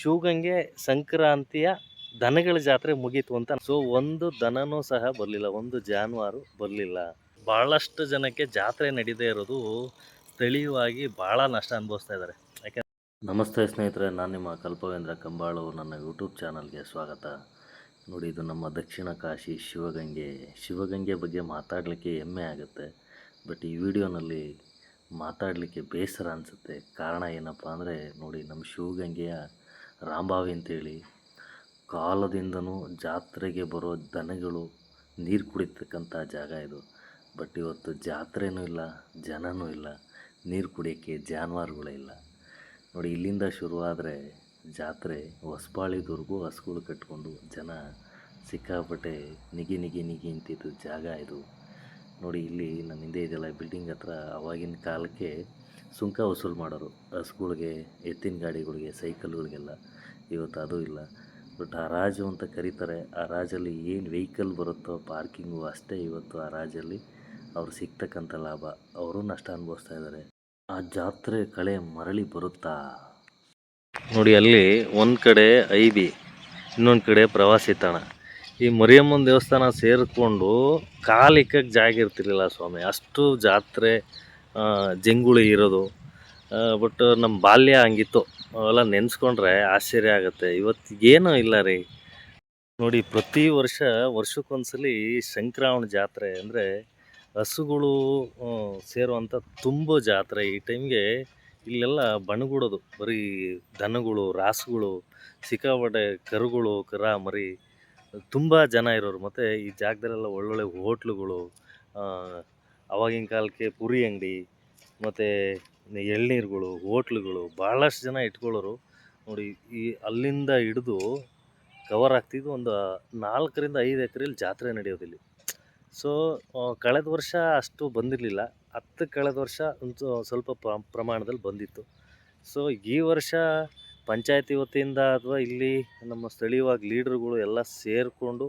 ಶಿವಗಂಗೆ ಸಂಕ್ರಾಂತಿಯ ದನಗಳ ಜಾತ್ರೆ ಮುಗೀತು ಅಂತ ಸೊ ಒಂದು ದನನೂ ಸಹ ಬರಲಿಲ್ಲ, ಒಂದು ಜಾನುವಾರು ಬರಲಿಲ್ಲ. ಭಾಳಷ್ಟು ಜನಕ್ಕೆ ಜಾತ್ರೆ ನಡೀದೇ ಇರೋದು ಸ್ಥಳೀಯವಾಗಿ ಭಾಳ ನಷ್ಟ ಅನುಭವಿಸ್ತಾ ಇದ್ದಾರೆ. ಯಾಕೆ ನಮಸ್ತೆ ಸ್ನೇಹಿತರೆ, ನಾನು ನಿಮ್ಮ ಕಲ್ಪವೇಂದ್ರ ಕಂಬಾಳು ನನ್ನ ಯೂಟ್ಯೂಬ್ ಚಾನಲ್ಗೆ ಸ್ವಾಗತ. ನೋಡಿ, ಇದು ನಮ್ಮ ದಕ್ಷಿಣ ಕಾಶಿ ಶಿವಗಂಗೆ. ಶಿವಗಂಗೆ ಬಗ್ಗೆ ಮಾತಾಡಲಿಕ್ಕೆ ಹೆಮ್ಮೆ ಆಗುತ್ತೆ. ಬಟ್ ಈ ವಿಡಿಯೋನಲ್ಲಿ ಮಾತಾಡಲಿಕ್ಕೆ ಬೇಸರ ಅನಿಸುತ್ತೆ. ಕಾರಣ ಏನಪ್ಪ ಅಂದರೆ, ನೋಡಿ, ನಮ್ಮ ಶಿವಗಂಗೆಯ ರಾಂಬಾವಿ ಅಂತೇಳಿ. ಕಾಲದಿಂದನೂ ಜಾತ್ರೆಗೆ ಬರೋ ದನಗಳು ನೀರು ಕುಡಿತಕ್ಕಂಥ ಜಾಗ ಇದು. ಬಟ್ ಇವತ್ತು ಜಾತ್ರೆನೂ ಇಲ್ಲ, ಜನನೂ ಇಲ್ಲ, ನೀರು ಕುಡಿಯೋಕ್ಕೆ ಜಾನುವಾರುಗಳೇ ಇಲ್ಲ. ನೋಡಿ, ಇಲ್ಲಿಂದ ಶುರುವಾದರೆ ಜಾತ್ರೆ ಹೊಸಬಾಳಿದವರೆಗೂ ಹಸುಗಳು ಕಟ್ಕೊಂಡು ಜನ ಸಿಕ್ಕಾಪಟ್ಟೆ ನಿಗಿ ನಿಗಿ ನಿಗಿ ಅಂತಿದ್ದು ಜಾಗ ಇದು. ನೋಡಿ, ಇಲ್ಲಿ ನಮ್ಮ ಹಿಂದೆ ಇದೆಲ್ಲ ಬಿಲ್ಡಿಂಗ್ ಹತ್ರ ಅವಾಗಿನ ಕಾಲಕ್ಕೆ ಸುಂಕ ವಸೂಲು ಮಾಡೋರು ಬಸ್ಗಳಿಗೆ ಎತ್ತಿನ ಗಾಡಿಗಳಿಗೆ ಸೈಕಲ್ಗಳಿಗೆಲ್ಲ ಇವತ್ತು ಅದು ಇಲ್ಲ. ಬಟ್ ಹರಾಜು ಅಂತ ಕರೀತಾರೆ ಹರಾಜಲ್ಲಿ ಏನು ವೆಹಿಕಲ್ ಬರುತ್ತೋ ಪಾರ್ಕಿಂಗು ಅಷ್ಟೇ ಇವತ್ತು ಆ ರಾಜಲ್ಲಿ. ಅವ್ರು ಸಿಗ್ತಕ್ಕಂಥ ಲಾಭ. ಅವರು ನಷ್ಟ ಅನುಭವಿಸ್ತಾ ಇದ್ದಾರೆ. ಆ ಜಾತ್ರೆ ಕಳೆ ಮರಳಿ ಬರುತ್ತಾ? ನೋಡಿ ಅಲ್ಲಿ ಒಂದು ಕಡೆ ಐಬಿ ಇನ್ನೊಂದು ಕಡೆ ಪ್ರವಾಸಿ ತಾಣ. ಈ ಮರಿಯಮ್ಮನ ದೇವಸ್ಥಾನ ಸೇರಿಕೊಂಡು ಕಾಲಿಕ್ಕಕ್ಕೆ ಜಾಗ ಇರ್ತಿರ್ಲಿಲ್ಲ ಸ್ವಾಮಿ. ಅಷ್ಟು ಜಾತ್ರೆ ಆ, ಜಂಗುಳಿ ಇರೋದು. ಬಟ್ ನಮ್ಮ ಬಾಲ್ಯ ಹಂಗಿತ್ತು. ಅವೆಲ್ಲ ನೆನೆಸ್ಕೊಂಡ್ರೆ ಆಶ್ಚರ್ಯ ಆಗುತ್ತೆ. ಇವತ್ತು ಏನೂ ಇಲ್ಲ ರೀ. ನೋಡಿ, ಪ್ರತಿ ವರ್ಷ ವರ್ಷಕ್ಕೊಂದ್ಸಲಿ ಸಂಕ್ರಮಣ ಜಾತ್ರೆ ಅಂದರೆ ಹಸುಗಳು ಸೇರುವಂಥ ತುಂಬ ಜಾತ್ರೆ. ಈ ಟೈಮ್ಗೆ ಇಲ್ಲೆಲ್ಲ ಬಣಗುಡೋದು. ಬರೀ ದನಗಳು, ರಾಸುಗಳು, ಸಿಕ್ಕಾಪಟ್ಟೆ ಕರುಗಳು, ಕರ, ಮರಿ, ತುಂಬ ಜನ ಇರೋರು. ಮತ್ತು ಈ ಜಾಗದಲ್ಲೆಲ್ಲ ಒಳ್ಳೊಳ್ಳೆ ಹೋಟ್ಲುಗಳು ಆ, ಅವಾಗಿನ ಕಾಲಕ್ಕೆ ಪುರಿ ಅಂಗಡಿ ಮತ್ತು ಎಳ್ನೀರುಗಳು ಹೋಟ್ಲುಗಳು ಭಾಳಷ್ಟು ಜನ ಇಟ್ಕೊಳ್ಳೋರು. ನೋಡಿ ಈ ಅಲ್ಲಿಂದ ಹಿಡಿದು ಕವರ್ ಆಗ್ತಿದ್ದು ಒಂದು ನಾಲ್ಕರಿಂದ ಐದು ಎಕರೆಯಲ್ಲಿ ಜಾತ್ರೆ ನಡೆಯೋದಿಲ್ಲಿ ಸೊ ಕಳೆದ ವರ್ಷ ಅಷ್ಟು ಬಂದಿರಲಿಲ್ಲ. ಹತ್ತು ಕಳೆದ ವರ್ಷ ಒಂದು ಸ್ವಲ್ಪ ಪ್ರಮಾಣದಲ್ಲಿ ಬಂದಿತ್ತು. ಸೊ ಈ ವರ್ಷ ಪಂಚಾಯತಿ ವತಿಯಿಂದ ಅಥವಾ ಇಲ್ಲಿ ನಮ್ಮ ಸ್ಥಳೀಯವಾಗಿ ಲೀಡ್ರುಗಳು ಎಲ್ಲ ಸೇರಿಕೊಂಡು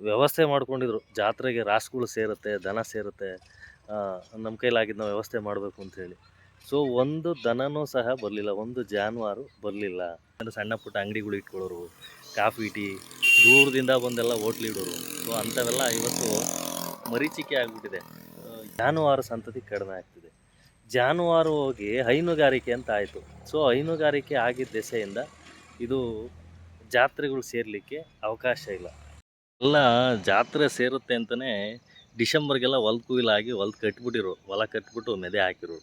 ವ್ಯವಸ್ಥೆ ಮಾಡ್ಕೊಂಡಿದ್ರು. ಜಾತ್ರೆಗೆ ರಾಸುಗಳು ಸೇರುತ್ತೆ ದನ ಸೇರುತ್ತೆ. ನಮ್ಮ ಕೈಲಾಗಿದ್ದು ನಾವು ವ್ಯವಸ್ಥೆ ಮಾಡಬೇಕು ಅಂಥೇಳಿ ಸೊ ಒಂದು ದನನೂ ಸಹ ಬರಲಿಲ್ಲ, ಒಂದು ಜಾನುವಾರು ಬರಲಿಲ್ಲ. ಅಂದರೆ ಸಣ್ಣ ಪುಟ್ಟ ಅಂಗಡಿಗಳು ಇಟ್ಕೊಳ್ಳೋರು, ಕಾಫಿ, ಟೀ, ದೂರದಿಂದ ಬಂದೆಲ್ಲ ಹೋಟ್ಲ್ ಇಡೋರು. ಸೊ ಅಂಥವೆಲ್ಲ ಇವತ್ತು ಮರೀಚಿಕೆ ಆಗಿಬಿಟ್ಟಿದೆ. ಜಾನುವಾರು ಸಂತತಿ ಕಡಿಮೆ ಆಗ್ತಿದೆ. ಜಾನುವಾರು ಹೋಗಿ ಹೈನುಗಾರಿಕೆ ಅಂತ ಆಯಿತು. ಸೊ ಹೈನುಗಾರಿಕೆ ಆಗಿದ್ದ ದೆಸೆಯಿಂದ ಇದು ಜಾತ್ರೆಗಳು ಸೇರಲಿಕ್ಕೆ ಅವಕಾಶ ಇಲ್ಲ. ಎಲ್ಲ ಜಾತ್ರೆ ಸೇರುತ್ತೆ ಅಂತಲೇ ಡಿಸೆಂಬರ್ಗೆಲ್ಲ ಹೊಲ್ದು ಕುಯ್ಲಾಗಿ ಹೊಲ್ದು ಕಟ್ಬಿಟ್ಟಿರು. ಹೊಲ ಕಟ್ಬಿಟ್ಟು ಮೆದೆ ಹಾಕಿರು.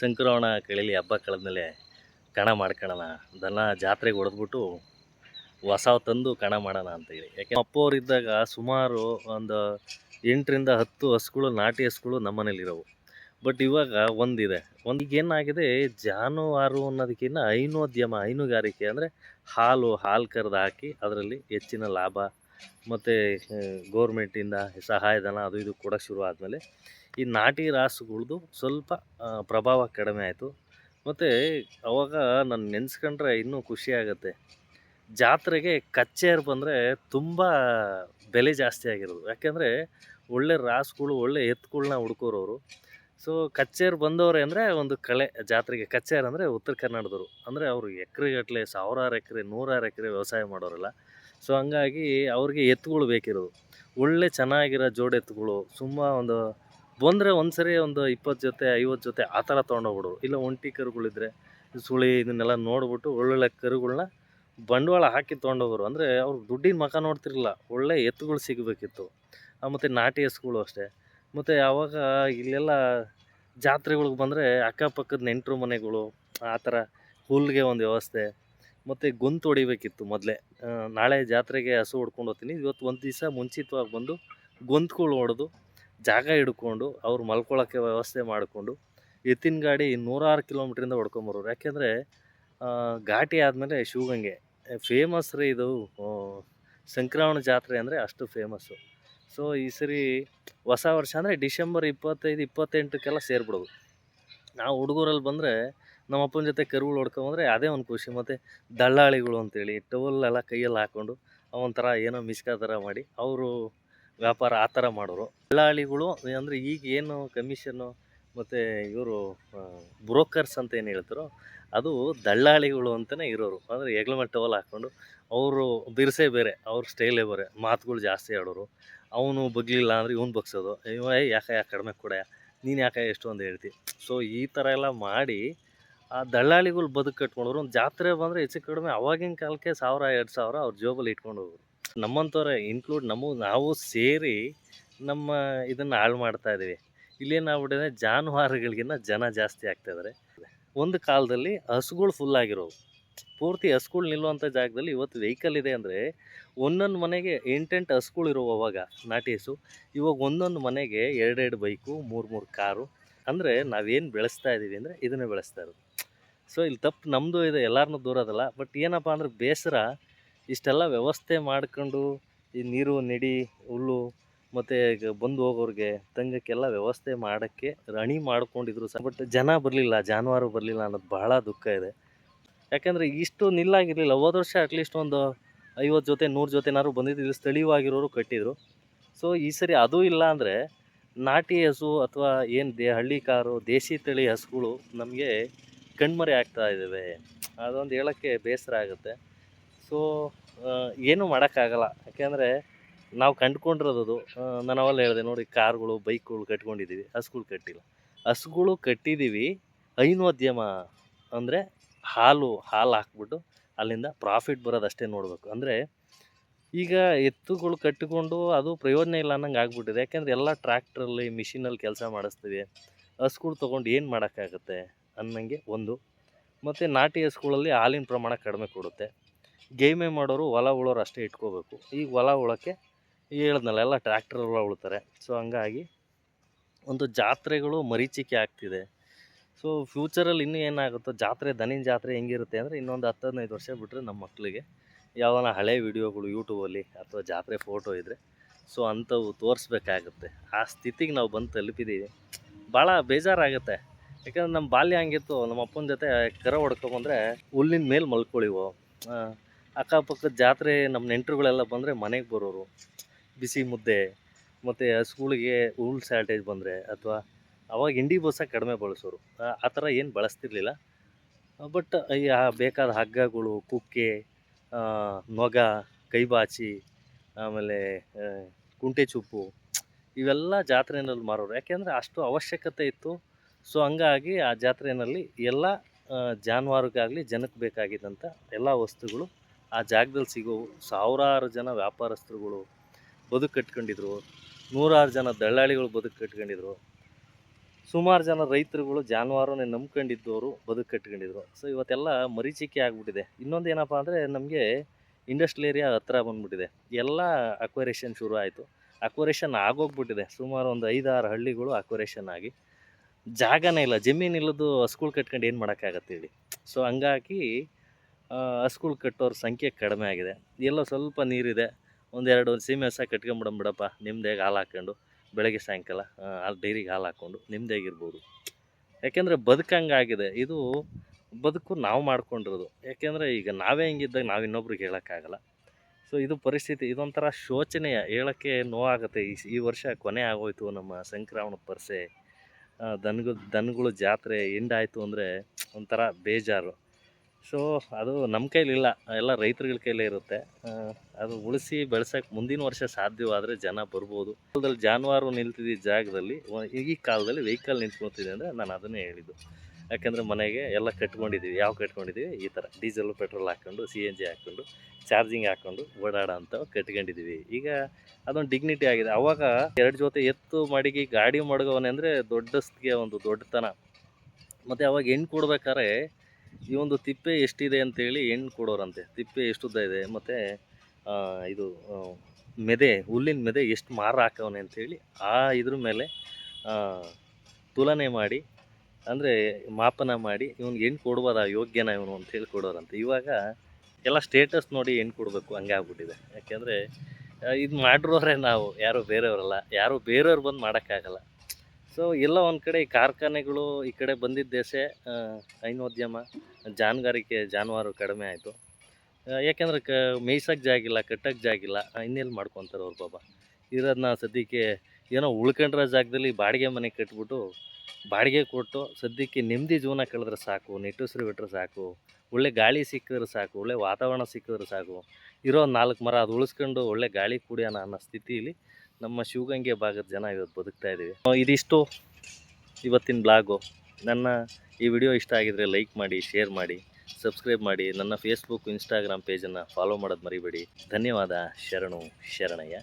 ಸಂಕ್ರಮಣ ಕಳೀಲಿ ಹಬ್ಬ ಕಳೆದ್ಮೇಲೆ ಕಣ ಮಾಡ್ಕೊಳ್ಳೋಣ ದನ ಜಾತ್ರೆಗೆ ಹೊಡೆದ್ಬಿಟ್ಟು ಹೊಸ ತಂದು ಕಣ ಮಾಡೋಣ ಅಂತೇಳಿ ಯಾಕೆ ಅಪ್ಪವರಿದ್ದಾಗ ಸುಮಾರು ಒಂದು ಎಂಟರಿಂದ ಹತ್ತು ಹಸುಗಳು, ನಾಟಿ ಹಸುಗಳು ನಮ್ಮನೇಲಿರೋವು. ಬಟ್ ಇವಾಗ ಒಂದಿದೆ. ಒಂದು ಏನಾಗಿದೆ, ಜಾನುವಾರು ಅನ್ನೋದಕ್ಕಿಂತ ಹೈನೋದ್ಯಮ ಹೈನುಗಾರಿಕೆ ಅಂದರೆ ಹಾಲು ಹಾಲು ಕರೆದು ಹಾಕಿ ಅದರಲ್ಲಿ ಹೆಚ್ಚಿನ ಲಾಭ ಮತ್ತು ಗೌರ್ಮೆಂಟಿಂದ ಸಹಾಯಧನ ಅದು ಇದು ಕೊಡೋಕ್ಕೆ ಶುರು ಆದಮೇಲೆ ಈ ನಾಟಿ ರಾಸುಗಳ್ದು ಸ್ವಲ್ಪ ಪ್ರಭಾವ ಕಡಿಮೆ ಆಯಿತು. ಮತ್ತು ಅವಾಗ ನಾನು ನೆನೆಸ್ಕೊಂಡ್ರೆ ಇನ್ನೂ ಖುಷಿ ಆಗುತ್ತೆ. ಜಾತ್ರೆಗೆ ಕಚ್ಚೇರು ಬಂದರೆ ತುಂಬ ಬೆಲೆ ಜಾಸ್ತಿ ಆಗಿರೋದು. ಯಾಕೆಂದರೆ ಒಳ್ಳೆ ರಾಸುಗಳು, ಒಳ್ಳೆ ಎತ್ತುಗಳನ್ನ ಹುಡ್ಕೋರವರು. ಸೊ ಕಚ್ಚೇರು ಬಂದವ್ರೆ ಅಂದರೆ ಒಂದು ಕಳೆ, ಜಾತ್ರೆಗೆ ಕಚ್ಚೇರು ಅಂದರೆ ಉತ್ತರ ಕನ್ನಡದವರು ಅಂದರೆ ಅವರು ಎಕರೆಗಟ್ಟಲೆ ಸಾವಿರಾರು ಎಕರೆ, ನೂರಾರು ಎಕರೆ ವ್ಯವಸಾಯ ಮಾಡೋರಲ್ಲ. ಸೊ ಹಂಗಾಗಿ ಅವ್ರಿಗೆ ಎತ್ತುಗಳು ಬೇಕಿರೋದು. ಒಳ್ಳೆ ಚೆನ್ನಾಗಿರೋ ಜೋಡಿ ಎತ್ತುಗಳು, ಸುಮ್ಮ ಒಂದು ಬಂದರೆ ಒಂದು ಸರಿ ಒಂದು ಇಪ್ಪತ್ತು ಜೊತೆ, ಐವತ್ತು ಜೊತೆ ಆ ಥರ ತೊಗೊಂಡೋಗ್ಬಿಡು ಇಲ್ಲ ಒಂಟಿ ಕರುಗಳಿದ್ರೆ ಸುಳಿ ಇದನ್ನೆಲ್ಲ ನೋಡ್ಬಿಟ್ಟು ಒಳ್ಳೊಳ್ಳೆ ಕರುಗಳನ್ನ ಬಂಡವಾಳ ಹಾಕಿ ತೊಗೊಂಡೋಗೋರು. ಅಂದರೆ ಅವ್ರು ದುಡ್ಡಿನ ಮಖ ನೋಡ್ತಿರಲಿಲ್ಲ, ಒಳ್ಳೆ ಎತ್ತುಗಳು ಸಿಗಬೇಕಿತ್ತು. ಮತ್ತು ನಾಟಿ ಎಸ್ಗಳು ಅಷ್ಟೇ. ಮತ್ತು ಆವಾಗ ಇಲ್ಲೆಲ್ಲ ಜಾತ್ರೆಗಳಿಗೆ ಬಂದರೆ ಅಕ್ಕಪಕ್ಕದ ನೆಂಟರು ಮನೆಗಳು, ಆ ಥರ ಹುಲ್ಲಿಗೆ ಒಂದು ವ್ಯವಸ್ಥೆ. ಮತ್ತು ಗೊಂತು ಹೊಡಿಬೇಕಿತ್ತು ಮೊದಲೇ. ನಾಳೆ ಜಾತ್ರೆಗೆ ಹಸು ಹೊಡ್ಕೊಂಡು ಹೋಗ್ತೀನಿ. ಇವತ್ತು ಒಂದು ದಿವಸ ಮುಂಚಿತವಾಗಿ ಬಂದು ಗೊಂತ್ಗಳು ಹೊಡೆದು ಜಾಗ ಹಿಡ್ಕೊಂಡು ಅವ್ರು ಮಲ್ಕೊಳ್ಳೋಕ್ಕೆ ವ್ಯವಸ್ಥೆ ಮಾಡಿಕೊಂಡು ಎತ್ತಿನ ಗಾಡಿ ನೂರಾರು ಕಿಲೋಮೀಟ್ರಿಂದ ಹೊಡ್ಕೊಂಬರೋರು ಯಾಕೆಂದರೆ ಘಾಟಿ ಆದಮೇಲೆ ಶಿವಗಂಗೆ. ಫೇಮಸ್ ರೀ ಇದು ಸಂಕ್ರಮಣ ಜಾತ್ರೆ ಅಂದರೆ ಅಷ್ಟು ಫೇಮಸ್ಸು. ಸೊ, ಈ ಸರಿ ಹೊಸ ವರ್ಷ ಅಂದರೆ ಡಿಸೆಂಬರ್ ಇಪ್ಪತ್ತೈದು, ಇಪ್ಪತ್ತೆಂಟಕ್ಕೆಲ್ಲ ಸೇರಿಬಿಡೋದು. ನಾವು ಹುಡುಗರಲ್ಲಿ ಬಂದರೆ ನಮ್ಮ ಅಪ್ಪನ ಜೊತೆ ಕರುಗಳು ಹೊಡ್ಕೊಂಬಂದ್ರೆ ಅದೇ ಒಂದು ಖುಷಿ. ಮತ್ತು ದಳ್ಳಾಳಿಗಳು ಅಂತೇಳಿ ಟೋಲ್ ಎಲ್ಲ ಕೈಯಲ್ಲಿ ಹಾಕ್ಕೊಂಡು ಅವೊಂಥರ ಏನೋ ಮಿಸ್ಕಾ ಥರ ಮಾಡಿ ಅವರು ವ್ಯಾಪಾರ ಆ ಥರ ಮಾಡೋರು. ದಳ್ಳಾಳಿಗಳು ಅಂದರೆ ಈಗ ಏನು ಕಮಿಷನ್ನು ಮತ್ತು ಇವರು ಬ್ರೋಕರ್ಸ್ ಅಂತ ಏನು ಹೇಳ್ತಾರೋ ಅದು ದಳ್ಳಾಳಿಗಳು ಅಂತಲೇ ಇರೋರು. ಅಂದರೆ ಹೆಗ್ಲ ಟವಲ್ ಹಾಕ್ಕೊಂಡು ಅವರು ಬಿರ್ಸೇ ಬೇರೆ, ಅವ್ರ ಸ್ಟೈಲೇ ಬೇರೆ, ಮಾತುಗಳು ಜಾಸ್ತಿ ಆಡೋರು. ಅವನು ಬಗ್ಲಿಲ್ಲ ಅಂದರೆ ಇವನು ಬಗ್ಸೋದು. ಇವ ಯಾಕೆ ಯಾಕೆ ಕಡಿಮೆ ಕೊಡ, ನೀನು ಯಾಕೆ ಎಷ್ಟು ಅಂತ ಹೇಳ್ತಿ. ಸೊ ಈ ಥರ ಎಲ್ಲ ಮಾಡಿ ಆ ದಳ್ಳಾಳಿಗಳು ಬದುಕು ಕಟ್ಕೊಂಡವ್ರು ಒಂದು ಜಾತ್ರೆ ಬಂದರೆ ಹೆಚ್ಚು ಕಡಿಮೆ ಅವಾಗಿನ ಕಾಲಕ್ಕೆ ಸಾವಿರ, ಎರಡು ಸಾವಿರ ಅವ್ರ ಜೋಬಲ್ಲಿ ಇಟ್ಕೊಂಡು ಹೋಗೋರು ನಮ್ಮಂಥವ್ರೆ ಇನ್ಕ್ಲೂಡ್ ನಮ್ಮ ನಾವು ಸೇರಿ ನಮ್ಮ ಇದನ್ನು ಹಾಳು ಮಾಡ್ತಾ ಇದ್ದೀವಿ ಇಲ್ಲೇನಾಗ್ಬಿಟ್ಟಿದೆ ಜಾನುವಾರುಗಳಿಗಿನ್ನ ಜನ ಜಾಸ್ತಿ ಆಗ್ತಾಯಿದ್ದಾರೆ ಒಂದು ಕಾಲದಲ್ಲಿ ಹಸುಗಳು ಫುಲ್ ಆಗಿರೋವು. ಪೂರ್ತಿ ಹಸುಗಳು ನಿಲ್ಲುವಂಥ ಜಾಗದಲ್ಲಿ ಇವತ್ತು ವೆಹಿಕಲ್ ಇದೆ ಅಂದರೆ ಒಂದೊಂದು ಮನೆಗೆ ಎಂಟೆಂಟು ಹಸುಗಳು ಇರೋ ಅವಾಗ, ನಾಟಿ ಹಸು. ಇವಾಗ ಒಂದೊಂದು ಮನೆಗೆ ಎರಡೆರಡು ಬೈಕು ಮೂರು ಮೂರು ಕಾರು. ಅಂದರೆ ನಾವೇನು ಬೆಳೆಸ್ತಾ ಇದ್ದೀವಿ ಅಂದರೆ ಇದನ್ನೇ ಬೆಳೆಸ್ತಾ ಇರೋದು. ಸೊ ಇಲ್ಲಿ ತಪ್ಪು ನಮ್ಮದು ಇದೆ ಎಲ್ಲರನ್ನೂ ದೂರದಲ್ಲ ಬಟ್ ಏನಪ್ಪ ಅಂದ್ರೆ ಬೇಸರ, ಇಷ್ಟೆಲ್ಲ ವ್ಯವಸ್ಥೆ ಮಾಡ್ಕೊಂಡು ಈ ನೀರು, ನೆಡಿ, ಹುಲ್ಲು ಮತ್ತು ಬಂದು ಹೋಗೋರಿಗೆ, ತಂಗಕ್ಕೆಲ್ಲ ವ್ಯವಸ್ಥೆ ಮಾಡೋಕ್ಕೆ ರಣಿ ಮಾಡ್ಕೊಂಡಿದ್ರು ಸಹ. ಬಟ್ ಜನ ಬರಲಿಲ್ಲ, ಜಾನುವಾರು ಬರಲಿಲ್ಲ ಅನ್ನೋದು ಬಹಳ ದುಃಖ ಇದೆ. ಯಾಕೆಂದರೆ ಇಷ್ಟು ನಿಲ್ಲಾಗಿರಲಿಲ್ಲ. ಹೋದ ವರ್ಷ ಅಟ್ಲೀಸ್ಟ್ ಒಂದು ಐವತ್ತು ಜೊತೆ, ನೂರು ಜೊತೆನಾದ್ರು ಬಂದಿದ್ದು ಇಲ್ಲಿ ಸ್ಥಳೀಯವಾಗಿರೋರು ಕಟ್ಟಿದ್ರು. ಸೊ ಈ ಸರಿ ಅದೂ ಇಲ್ಲ ಅಂದರೆ ನಾಟಿ ಹಸು ಅಥವಾ ಏನು ದೇ ಹಳ್ಳಿ ಕಾರು, ದೇಸಿ ತಳಿ ಹಸುಗಳು ನಮಗೆ ಕಣ್ಮರೆ ಆಗ್ತಾ ಇದ್ದಾವೆ ಅದೊಂದು ಹೇಳೋಕ್ಕೆ ಬೇಸರ ಆಗುತ್ತೆ. ಸೊ ಏನೂ ಮಾಡೋಕ್ಕಾಗಲ್ಲ. ಯಾಕೆಂದರೆ ನಾವು ಕಂಡುಕೊಂಡಿರೋದು ನಾನು ಅವಲ್ಲ ಹೇಳಿದೆ ನೋಡಿ, ಕಾರ್ಗಳು, ಬೈಕ್ಗಳು ಕಟ್ಕೊಂಡಿದ್ದೀವಿ ಹಸುಗಳು ಕಟ್ಟಿಲ್ಲ. ಹಸುಗಳು ಕಟ್ಟಿದ್ದೀವಿ ಹೈನೋದ್ಯಮ ಅಂದರೆ ಹಾಲು ಹಾಲು ಹಾಕ್ಬಿಟ್ಟು ಅಲ್ಲಿಂದ ಪ್ರಾಫಿಟ್ ಬರೋದಷ್ಟೇ ನೋಡಬೇಕು. ಅಂದರೆ ಈಗ ಎತ್ತುಗಳು ಕಟ್ಟಿಕೊಂಡು ಅದು ಪ್ರಯೋಜನ ಇಲ್ಲ ಅನ್ನಂಗೆ ಆಗ್ಬಿಟ್ಟಿದೆ. ಯಾಕೆಂದರೆ ಎಲ್ಲ ಟ್ರ್ಯಾಕ್ಟ್ರಲ್ಲಿ ಮಿಷಿನಲ್ಲಿ ಕೆಲಸ ಮಾಡಿಸ್ತೀವಿ. ಹಸುಗಳು ತೊಗೊಂಡು ಏನು ಮಾಡೋಕ್ಕಾಗತ್ತೆ? ಅನ್ನಂಗೆ ಒಂದು. ಮತ್ತು ನಾಟಿ ಹಸುಗಳಲ್ಲಿ ಹಾಲಿನ ಪ್ರಮಾಣ ಕಡಿಮೆ ಕೊಡುತ್ತೆ. ಗೇಮೆ ಮಾಡೋರು ಹೊಲ ಉಳೋರು ಅಷ್ಟೇ ಇಟ್ಕೋಬೇಕು. ಈಗ ಹೊಲ ಉಳೋಕ್ಕೆ ಹೇಳಿದ್ನಲ್ಲ, ಎಲ್ಲ ಟ್ರ್ಯಾಕ್ಟರ್ ಹೊಲ ಉಳ್ತಾರೆ. ಸೊ ಹಂಗಾಗಿ ಒಂದು ಜಾತ್ರೆಗಳು ಮರೀಚಿಕೆ ಆಗ್ತಿದೆ. ಸೊ ಫ್ಯೂಚರಲ್ಲಿ ಇನ್ನೂ ಏನಾಗುತ್ತೋ, ಜಾತ್ರೆ, ದನಿನ ಜಾತ್ರೆ ಹೆಂಗಿರುತ್ತೆ ಅಂದರೆ ಇನ್ನೊಂದು ಹತ್ತು, ಹದಿನೈದು ವರ್ಷ ಬಿಟ್ಟರೆ ನಮ್ಮ ಮಕ್ಕಳಿಗೆ ಯಾವನ ಹಳೆ ವಿಡಿಯೋಗಳು ಯೂಟ್ಯೂಬಲ್ಲಿ ಅಥವಾ ಜಾತ್ರೆ ಫೋಟೋ ಇದ್ದರೆ ಸೊ ಅಂಥವು ತೋರಿಸ್ಬೇಕಾಗುತ್ತೆ. ಆ ಸ್ಥಿತಿಗೆ ನಾವು ಬಂದು ತಲುಪಿದ್ದೀವಿ ಭಾಳ ಬೇಜಾರಾಗುತ್ತೆ. ಯಾಕಂದ್ರೆ ನಮ್ಮ ಬಾಲ್ಯ ಹಂಗಿತ್ತು. ನಮ್ಮ ಅಪ್ಪನ ಜೊತೆ ಕರ ಹೊಡ್ಕೊಂಬಂದ್ರೆ ಹುಲ್ಲಿನ ಮೇಲೆ ಮಲ್ಕೊಳಿವು. ಅಕ್ಕಪಕ್ಕದ ಜಾತ್ರೆ ನಮ್ಮ ನೆಂಟರುಗಳೆಲ್ಲ ಬಂದರೆ ಮನೆಗೆ ಬರೋರು. ಬಿಸಿ ಮುದ್ದೆ, ಮತ್ತು ಹಸುಗಳಿಗೆ ಹುಲ್ ಸ್ಯಾಲ್ಟೇಜ್ ಬಂದರೆ ಅಥವಾ ಅವಾಗ ಇಂಡಿ ಬಸ್ಸ ಕಡಿಮೆ ಬಳಸೋರು. ಆ- ಥರ ಏನು ಬಳಸ್ತಿರ್ಲಿಲ್ಲ. ಬಟ್ ಬೇಕಾದ ಹಗ್ಗಗಳು, ಕುಕ್ಕೆ ನೊಗ, ಕೈಬಾಚಿ, ಆಮೇಲೆ ಕುಂಟೆ ಚುಪ್ಪು ಇವೆಲ್ಲ ಜಾತ್ರೆನಲ್ಲಿ ಮಾರೋರು. ಯಾಕೆಂದರೆ ಅಷ್ಟು ಅವಶ್ಯಕತೆ ಇತ್ತು. ಸೊ ಹಂಗಾಗಿ ಆ ಜಾತ್ರೆಯಲ್ಲಿ ಎಲ್ಲ ಜಾನುವಾರುಗಾಗಲಿ ಜನಕ್ಕೆ ಬೇಕಾಗಿದ್ದಂಥ ಎಲ್ಲ ವಸ್ತುಗಳು ಆ ಜಾಗದಲ್ಲಿ ಸಿಗೋವು. ಸಾವಿರಾರು ಜನ ವ್ಯಾಪಾರಸ್ಥರುಗಳು ಬದುಕು ಕಟ್ಕೊಂಡಿದ್ರು ನೂರಾರು ಜನ ದಳ್ಳಾಳಿಗಳು ಬದುಕು ಕಟ್ಕೊಂಡಿದ್ರು ಸುಮಾರು ಜನ ರೈತರುಗಳು ಜಾನುವಾರನ ನಂಬ್ಕೊಂಡಿದ್ದವರು ಬದುಕು ಕಟ್ಕೊಂಡಿದ್ರು ಸೊ ಇವತ್ತೆಲ್ಲ ಮರೀಚಿಕೆ ಆಗಿಬಿಟ್ಟಿದೆ. ಇನ್ನೊಂದು ಏನಪ್ಪ ಅಂದರೆ ನಮಗೆ ಇಂಡಸ್ಟ್ರಿಯಲ್ ಏರಿಯಾ ಹತ್ರ ಬಂದ್ಬಿಟ್ಟಿದೆ. ಎಲ್ಲ ಅಕ್ವರೇಷನ್ ಶುರು ಆಯಿತು. ಅಕ್ವರೇಷನ್ ಆಗೋಗ್ಬಿಟ್ಟಿದೆ. ಸುಮಾರು ಒಂದು ಐದಾರು ಹಳ್ಳಿಗಳು ಅಕ್ವರೇಷನ್ ಆಗಿ. ಜಾಗನೇ ಇಲ್ಲ. ಜಮೀನು ಇಲ್ಲದು ಹಸ್ಗಳು ಕಟ್ಕೊಂಡು ಏನು ಮಾಡೋಕ್ಕಾಗತ್ತೆ ಹೇಳಿ. ಸೊ ಹಂಗಾಗಿ ಹಸ್ಗಳು ಕಟ್ಟೋರ ಸಂಖ್ಯೆ ಕಡಿಮೆ ಆಗಿದೆ. ಎಲ್ಲೋ ಸ್ವಲ್ಪ ನೀರಿದೆ. ಒಂದೆರಡು ಸೀಮೆ ಹಸ ಕಟ್ಕೊಂಬಿಡಮ್ ಬಿಡಪ್ಪ. ನಿಮ್ಮದೇ ಹಾಲು ಹಾಕ್ಕೊಂಡು ಬೆಳಗ್ಗೆ ಸಾಯಂಕಾಲ ಅಲ್ಲಿ ಡೈರಿಗೆ ಹಾಲು ಹಾಕ್ಕೊಂಡು ನಿಮ್ಮದೇಗಿರ್ಬೋದು ಯಾಕೆಂದರೆ ಬದುಕಂಗಾಗಿದೆ ಇದು ಬದುಕು ನಾವು ಮಾಡ್ಕೊಂಡಿರೋದು. ಯಾಕೆಂದರೆ ಈಗ ನಾವೇ ಹಿಂಗಿದ್ದಾಗ ನಾವು ಇನ್ನೊಬ್ರಿಗೆ ಹೇಳೋಕ್ಕಾಗಲ್ಲ. ಸೊ ಇದು ಪರಿಸ್ಥಿತಿ, ಇದೊಂಥರ ಶೋಚನೆಯ. ಹೇಳೋಕ್ಕೆ ನೋವಾಗುತ್ತೆ. ಈ ಈ ವರ್ಷ ಕೊನೆ ಆಗೋಯ್ತು ನಮ್ಮ ಸಂಕ್ರಮಣ ಪರ್ಸೆ. ದನಗಳು ದನಗಳು ಜಾತ್ರೆ ಎಂಡಾಯಿತು ಅಂದರೆ ಒಂಥರ ಬೇಜಾರು. ಸೊ ಅದು ನಮ್ಮ ಕೈಲಿಲ್ಲ. ಎಲ್ಲ ರೈತರುಗಳ ಕೈಲೇ ಇರುತ್ತೆ. ಅದು ಉಳಿಸಿ ಬೆಳೆಸೋಕೆ ಮುಂದಿನ ವರ್ಷ ಸಾಧ್ಯವಾದರೆ ಜನ ಬರ್ಬೋದು. ಜಾನುವಾರು ನಿಲ್ತಿದ್ದ ಜಾಗದಲ್ಲಿ, ಈ ಕಾಲದಲ್ಲಿ ವೆಹಿಕಲ್ ನಿಂತ್ಕೊತಿದೆ ಅಂದರೆ ನಾನು ಅದನ್ನೇ ಹೇಳಿದ್ದು. ಯಾಕಂದರೆ ಮನೆಗೆ ಎಲ್ಲ ಕಟ್ಕೊಂಡಿದ್ದೀವಿ. ಯಾವ ಕಟ್ಕೊಂಡಿದ್ದೀವಿ? ಈ ಥರ ಡೀಸೆಲ್, ಪೆಟ್ರೋಲ್ ಹಾಕ್ಕೊಂಡು ಸಿ ಎನ್ ಜಿ ಹಾಕ್ಕೊಂಡು, ಚಾರ್ಜಿಂಗ್ ಹಾಕ್ಕೊಂಡು ಓಡಾಡ ಅಂತ ಕಟ್ಕೊಂಡಿದ್ದೀವಿ. ಈಗ ಅದೊಂದು ಡಿಗ್ನಿಟಿ ಆಗಿದೆ. ಅವಾಗ ಎರಡು ಜೊತೆ ಎತ್ತು, ಮಡಗಿ, ಗಾಡಿ ಮಡಗವನೆ ಅಂದರೆ ದೊಡ್ಡಸ್ಗೆ ಒಂದು ದೊಡ್ಡತನ. ಮತ್ತು ಅವಾಗ ಹೆಣ್ಣು ಕೊಡ್ಬೇಕಾದ್ರೆ ಈ ಒಂದು ತಿಪ್ಪೆ ಎಷ್ಟಿದೆ ಅಂತೇಳಿ ಹೆಣ್ಣು ಕೊಡೋರಂತೆ. ತಿಪ್ಪೆ ಎಷ್ಟುದ್ದ ಇದೆ? ಮತ್ತು ಇದು ಮೆದೆ, ಹುಲ್ಲಿನ ಮೆದೆ ಎಷ್ಟು ಮಾರ ಹಾಕವನೆ ಅಂತೇಳಿ ಆ ಇದ್ರ ಮೇಲೆ ತುಲನೆ ಮಾಡಿ ಅಂದರೆ ಮಾಪನ ಮಾಡಿ ಇವ್ನಿಗೆ ಹೆಣ್ಣು ಕೊಡ್ಬೋದ, ಯೋಗ್ಯನ ಇವನು ಅಂತ ಹೇಳಿ ಕೊಡೋರಂತೆ. ಇವಾಗ ಎಲ್ಲ ಸ್ಟೇಟಸ್ ನೋಡಿ ಹೆಣ್ಣು ಕೊಡಬೇಕು, ಹಂಗೆ ಆಗ್ಬಿಟ್ಟಿದೆ. ಯಾಕೆಂದರೆ ಇದು ಮಾಡಿರೋರೆ ನಾವು, ಯಾರು ಬೇರೆಯವರಲ್ಲ. ಯಾರು ಬೇರೆಯವ್ರು ಬಂದು ಮಾಡೋಕ್ಕಾಗಲ್ಲ. ಸೊ ಎಲ್ಲ ಒಂದು ಕಡೆ ಈ ಕಾರ್ಖಾನೆಗಳು ಈ ಕಡೆ ಬಂದಿದ್ದ ದೇಶ ಹೈನೋದ್ಯಮ, ಜಾನುಗಾರಿಕೆ ಜಾನುವಾರು ಕಡಿಮೆ ಆಯಿತು. ಯಾಕೆಂದ್ರೆ ಕ ಮೇಯ್ಸೋಕ್ಕೆ ಜಾಗಿಲ್ಲ ಕಟ್ಟೋಕ್ಕೆ ಜಾಗಿಲ್ಲ ಇನ್ನೆಲ್ಲಿ ಮಾಡ್ಕೊತಾರೆ ಅವ್ರು ಬಾಬಾ ಇರೋದನ್ನ ಸದ್ಯಕ್ಕೆ ಏನೋ ಉಳ್ಕೊಂಡ್ರ ಜಾಗದಲ್ಲಿ ಬಾಡಿಗೆ ಮನೆ ಕಟ್ಬಿಟ್ಟು ಬಾಡಿಗೆ ಕೊಟ್ಟು ಸದ್ಯಕ್ಕೆ ನೆಮ್ಮದಿ ಜೀವನ ಕಳೆದ್ರೆ ಸಾಕು, ನಿಟ್ಟುಸಿರು ಬಿಟ್ಟರೆ ಸಾಕು, ಒಳ್ಳೆ ಗಾಳಿ ಸಿಕ್ಕಿದ್ರೆ ಸಾಕು, ಒಳ್ಳೆ ವಾತಾವರಣ ಸಿಕ್ಕಿದ್ರೆ ಸಾಕು, ಇರೋ ನಾಲ್ಕು ಮರ ಅದು ಉಳಿಸ್ಕೊಂಡು ಒಳ್ಳೆ ಗಾಳಿ ಕುಡಿಯೋಣ ಅನ್ನೋ ಸ್ಥಿತಿಯಲ್ಲಿ ನಮ್ಮ ಶಿವಗಂಗೆ ಭಾಗದ ಜನ ಇವತ್ತು ಬದುಕ್ತಾ ಇದ್ದೀವಿ. ಇದಿಷ್ಟು ಇವತ್ತಿನ ಬ್ಲಾಗು. ನನ್ನ ಈ ವಿಡಿಯೋ ಇಷ್ಟ ಆಗಿದರೆ ಲೈಕ್ ಮಾಡಿ, ಶೇರ್ ಮಾಡಿ, ಸಬ್ಸ್ಕ್ರೈಬ್ ಮಾಡಿ, ನನ್ನ ಫೇಸ್ಬುಕ್ ಇನ್ಸ್ಟಾಗ್ರಾಮ್ ಪೇಜನ್ನು ಫಾಲೋ ಮಾಡೋದು ಮರಿಬೇಡಿ. ಧನ್ಯವಾದ, ಶರಣು, ಶರಣಯ್ಯ.